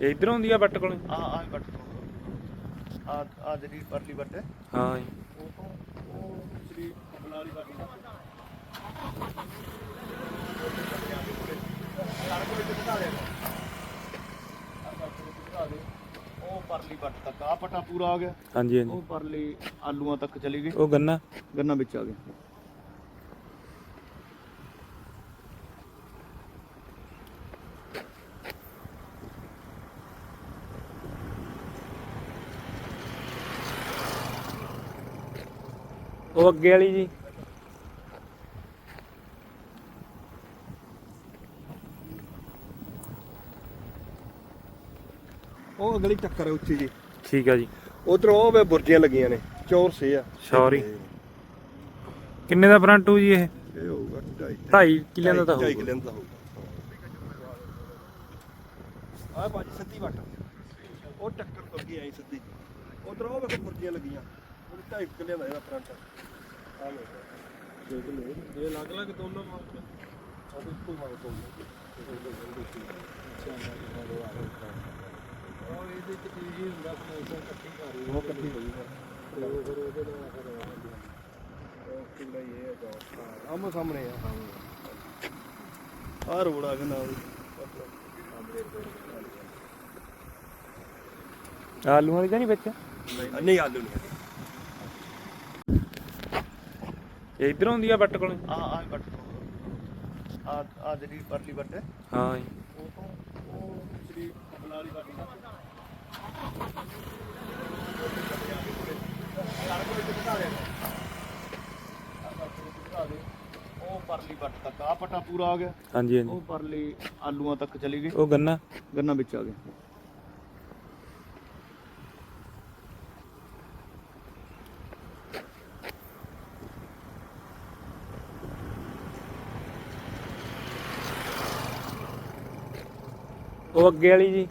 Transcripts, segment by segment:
ਇਹ ਇਧਰੋਂ ਹੁੰਦੀ ਆ ਬੱਟ ਕੋਲੇ? ਆ ਆ ਬੱਟ ਆ ਆ ਜਿਹੜੀ ਪਰਲੀ ਬੱਟ ਹੈ। ਹਾਂ ਜੀ। ਉਹ ਤੋਂ ਉਹ ਸ੍ਰੀ ਕਮਲਾ ਵਾਲੀ ਬਾਟੀ ਉਹ ਪਰਲੀ ਬੱਟ ਤੱਕ। ਆ ਪਟਾ ਪੂਰਾ ਆ ਗਿਆ। ਹਾਂਜੀ ਹਾਂਜੀ। ਉਹ ਪਰਲੀ ਆਲੂਆਂ ਤੱਕ ਚਲੀ ਗਈ। ਉਹ ਗੰਨਾ? ਗੰਨਾ ਵਿੱਚ ਆ ਗਿਆ। ਉਹ ਅੱਗੇ ਵਾਲੀ ਜੀ। ਉਹ ਅਗਲੀ ਟੱਕਰ ਹੈ ਉੱਚੀ ਜੀ। ਠੀਕ ਆ ਜੀ। ਉਧਰੋਂ ਉਹ ਵੇ ਬੁਰਜੀਆਂ ਲੱਗੀਆਂ ਨੇ ਚੌਰ ਸੇ ਆ। ਸੌਰੀ ਕਿੰਨੇ ਦਾ ਫਰੰਟੂ ਜੀ ਇਹ? ਇਹ ਹੋਊਗਾ 2.5 ਕਿੱਲਿਆਂ ਦਾ ਤਾਂ ਹੋਊਗਾ। ਕਿੱਲਿਆਂ ਦਾ ਹੋਊਗਾ। ਆ ਬਾਜੀ ਸਿੱਧੀ ਵੱਟ। ਉਹ ਟੱਕਰ ਤੁਰ ਗਈ ਐ ਸਿੱਧੀ। ਉਧਰੋਂ ਉਹ ਵੇਖੋ ਬੁਰਜੀਆਂ ਲੱਗੀਆਂ। ਉਹ 2.5 ਕਿੱਲਿਆਂ ਦਾ ਇਹਦਾ ਫਰੰਟ ਇਹ ਅਲੱਗ ਅਲੱਗ ਦੋਨੋਂ ਮਾਰ ਉਹ ਇੱਕੋ ਮਾਰ ਤੋਂ ਉਹ ਇਹਦੇ ਚ ਕੀ ਜੀ ਹੁੰਦਾ ਫਾਈਨੈਂਸਰ ਇਕੱਠੀ ਕਰ ਰਹੀ ਉਹ ਇਕੱਠੀ ਹੋਈ ਫਿਰ ਉਹ ਫਿਰ ਉਹਦੇ ਨਾਲ ਫਿਰ ਉਹ ਕਿੰਨਾ ਹੀ ਇਹ ਹੈਗਾ ਆਮੋ ਸਾਹਮਣੇ ਆ ਆ ਰੋਡ ਆ ਗਿਆ ਨਾਲ ਆਲੂ ਵਾਲੀ ਤਾਂ ਨਹੀਂ ਵਿੱਚ? ਨਹੀਂ ਆਲੂ ਨਹੀਂ ਇਹ ਇਧਰੋਂ ਹੁੰਦੀ ਆ ਬੱਟ ਕੋਲੇ? ਆ ਆ ਬੱਟ ਆ ਆ ਜਿਹੜੀ ਪਰਲੀ ਬੱਟ ਹੈ। ਹਾਂ ਜੀ। ਉਹ ਤੋਂ ਉਹ ਸ੍ਰੀ ਕਮਲਾ ਵਾਲੀ ਬਾਟੀ ਦਾ ਉਹ ਪਰਲੀ ਬੱਟ ਤੱਕ। ਆ ਪਟਾ ਪੂਰਾ ਆ ਗਿਆ। ਹਾਂਜੀ ਉਹ ਹਾਂਜੀ ਪਰਲੀ ਆਲੂਆਂ ਤੱਕ ਚਲੀ ਗਈ। ਉਹ ਗੰਨਾ? ਗੰਨਾ ਵਿੱਚ ਆ ਗਿਆ। ਉਹ ਅੱਗੇ ਵਾਲੀ ਜੀ।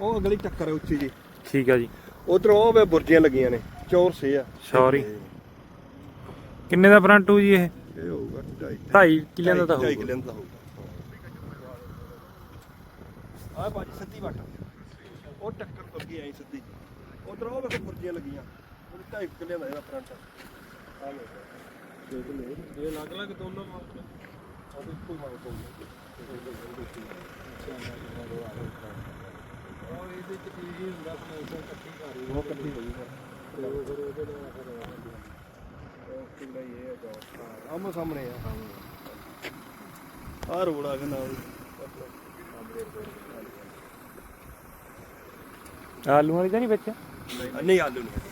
ਉਹ ਅਗਲੀ ਟੱਕਰ ਹੈ ਉੱਚੀ ਜੀ। ਠੀਕ ਆ ਜੀ। ਉਧਰੋਂ ਉਹ ਵੇ ਬੁਰਜੀਆਂ ਲੱਗੀਆਂ ਨੇ ਚੌਰ ਸੇ ਆ। ਸੌਰੀ ਕਿੰਨੇ ਦਾ ਫਰੰਟੂ ਜੀ ਇਹ? ਇਹ ਹੋਊਗਾ 2.5 ਕਿੱਲਿਆਂ ਦਾ ਤਾਂ ਹੋਊਗਾ। ਕਿੱਲਿਆਂ ਦਾ ਹੋਊਗਾ। ਆ ਬਾਜੀ ਸਿੱਧੀ ਵੱਟ। ਉਹ ਟੱਕਰ ਤੁਰ ਗਈ ਐ ਸਿੱਧੀ। ਉਧਰੋਂ ਉਹ ਵੇਖੋ ਬੁਰਜੀਆਂ ਲੱਗੀਆਂ। ਉਹ 2.5 ਕਿੱਲਿਆਂ ਦਾ ਇਹਦਾ ਫਰੰਟ ਆ ਲੋ ਦੇਖ ਲਓ ਇਹ ਅਲੱਗ ਅਲੱਗ ਦੋਨੋਂ ਮਾਰ ਉਹ ਇੱਕੋ ਮਾਰ ਤੋਂ ਉਹ ਇਹਦੇ ਚ ਕੀ ਜੀ ਹੁੰਦਾ ਫਾਈਨੈਂਸਰ ਇਕੱਠੀ ਕਰ ਰਹੀ ਉਹ ਇਕੱਠੀ ਹੋਈ ਫਿਰ ਉਹ ਫਿਰ ਉਹਦੇ ਨਾਲ ਫਿਰ ਉਹ ਕਿੰਨਾ ਹੀ ਇਹ ਹੈਗਾ ਆਮੋ ਸਾਹਮਣੇ ਆ ਆ ਰੋਡ ਆ ਗਿਆ ਨਾਲ ਆਲੂ ਵਾਲੀ ਤਾਂ ਨਹੀਂ ਵਿੱਚ? ਨਹੀਂ, ਆਲੂ ਨਹੀਂ।